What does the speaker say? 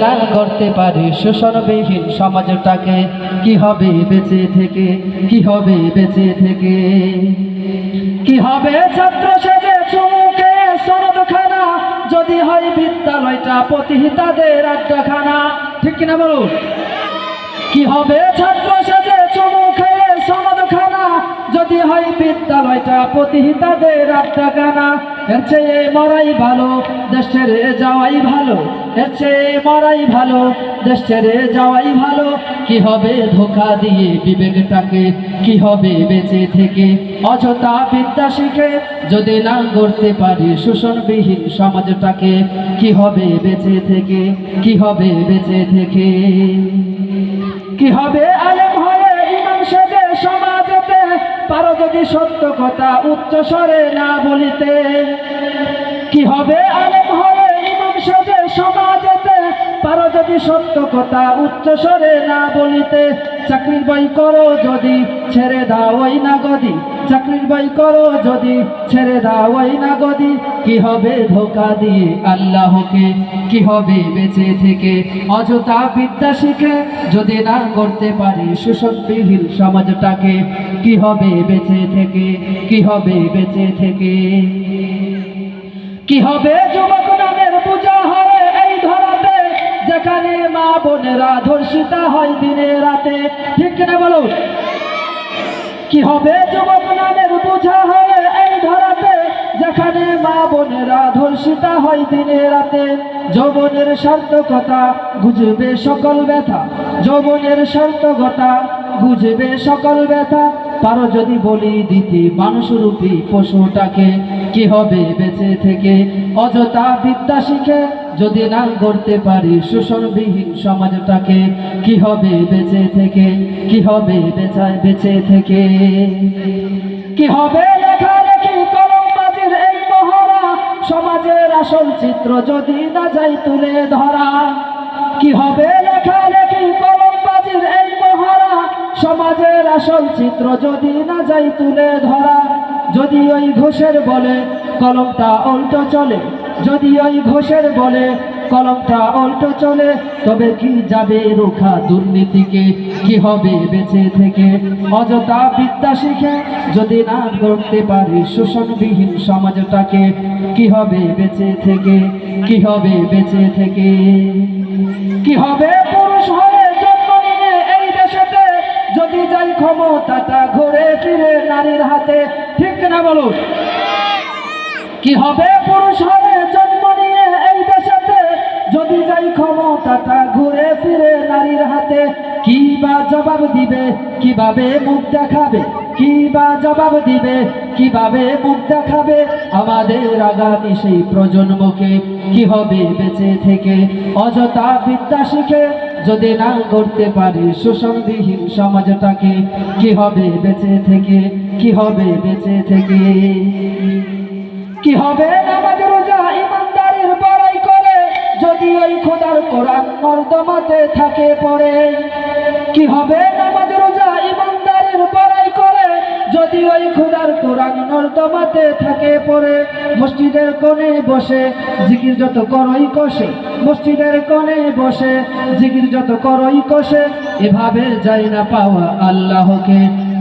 না করতে পারি। শোষণবিহীন সমাজটাকে কি হবে বেঁচে থেকে? কি হবে বেঁচে থেকে? কি হবে ছাত্র সেজে চুমুকে সরবখানা যদি হয় বিদ্যালয়টা প্রতিহিতাদের আড্ডাখানা। ঠিক কিনা বলুন? কি হবে ছাত্র সনদখানা যদি হয় বিদ্যালয়টা, প্রতিহিতাদের আড্ডাখানা এর চেয়ে মরাই ভালো, দেশ ছেড়ে যাওয়াই ভালো। এর চেয়ে মরাই ভালো, দেশ ছেড়ে যাওয়াই ভালো। কি হবে ধোকা দিয়ে বিবেকটাকে? কি হবে বেঁচে থেকে? অযথা বিদ্যা শিখে যদি না গড়তে পারি শোষণবিহীন সমাজটাকে, কি হবে বেঁচে থেকে? কি হবে বেঁচে থেকে? কি হবে আলেম পারো যদি সত্য কথা উচ্চ স্বরে না বলিতে। কি হবে আলেম হয়ে ইমাম সাজে সমাজেতে? পারো যদি সত্য কথা উচ্চ স্বরে না বলিতে। চাকরির বই করো যদি ছেড়ে দাও ওই না গদি চাকরির বই করো যদি ছেড়ে দাও ওই না গদি কি হবে ধোকা দিয়ে আল্লাহকে? কি হবে বেঁচে থেকে? অযথা বিদ্যা শিখে যদি না করতে পারি শোষণবিহীন সমাজটাকে, কি হবে বেঁচে থেকে? কি হবে বেঁচে থেকে? কি হবে যুবক যেখানে মা বোনেরা ধর্ষিতা হয় দিনে রাতে। ঠিক কিনা বলো কি হবে? যুবক নামের বোঝা হয় এই ধরাতে, যেখানে মা বোনেরা ধর্ষিতা হয় দিনে রাতে, যৌবনের সার্থকতা বুঝবে সকল ব্যথা। যৌবনের সার্থকতা বুঝবে সকল ব্যথা। পারো যদি বলি দিতে মানুষরূপী পশুটাকে, কি হবে বেঁচে থেকে? অযথা বিদ্যা শিখে যদি না গড়তে পারি শোষণবিহীন সমাজটাকে, কি হবে বেঁচে থেকে? কি হবে বেচায় বেঁচে থেকে? কি হবে লেখালেখি সমাজের আসল চিত্র যদি না যাই তুলে ধরা। কি হবে লেখা লেখালেখি কলমবাজির এই মহড়া? সমাজের আসল চিত্র যদি না যাই তুলে ধরা। যদি ওই ঘোষের বলে কলমটা উল্টো চলে যদি ওই ঘোষের বলে কলমটা উল্টো চলে, তবে কি যাবে রোখা দুর্নীতিকে? কি হবে বেঁচে থেকে? অযথা বিদ্যা শিখে যদি না করতে পারি শোষণবিহীন সমাজটাকে, কি হবে বেঁচে থেকে? কি হবে বেঁচে থেকে? কি হবে পুরুষ হয়ে জন্ম নিয়ে এই যদি যাই ক্ষমতাটা ঘুরে ফিরে নারীর হাতে, ঠিক না বলুন? কি হবে পুরুষ হয়ে ফিরে নারীর হাতে, কি বা জবাব দিবে? কীভাবে মুখ দেখাবে? কি বা জবাব দিবে? কীভাবে মুখ দেখাবে? আমাদের আগামী সেই প্রজন্মকে কি হবে বেঁচে থেকে? অযথা বিদ্যা শিখে যদি না করতে পারি শোষণবিহীন সমাজটাকে, কি হবে বেঁচে থেকে? কি হবে বেঁচে থেকে? কি হবে নামাজ খোদার কোরআন নর্দমাতে থাকে পড়ে। কি হবে নামাজ, রোজা ইমানদারের বড়াই করে? যদি ওই খোদার কোরআন নর্দমাতে থাকে পড়ে, মসজিদের কোণে বসে জিকির যত করই কষে, মসজিদের কোণে বসে জিকির যত করই কষে, এভাবে যাই না পাওয়া আল্লাহকে।